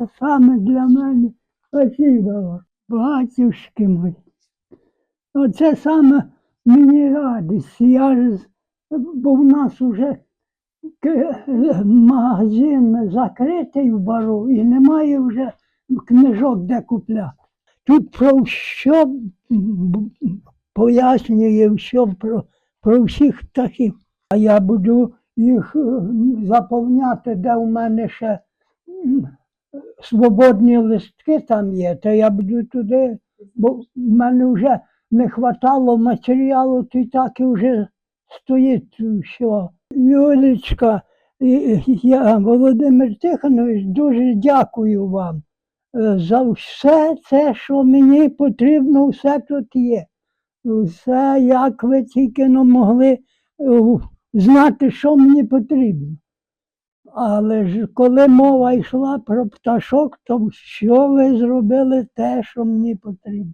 це саме для мене. Спасибо батюшки мої. Оце саме мені радість. Я ж, бо в нас вже магазин закритий в бару і немає вже книжок, де купляти. Тут про що пояснює все про, про всіх птахів. А я буду їх е, заповняти, де у мене ще свободні листки там є, то я буду туди, бо в мене вже не хватало матеріалу, то й так і вже стоїть все. Юлічка, я, Володимир Тихонович, дуже дякую вам е, за все це, що мені потрібно, все тут є. Все, як ви тільки могли е, знати, що мені потрібно. Але ж коли мова йшла про пташок, то що ви зробили те, що мені потрібно.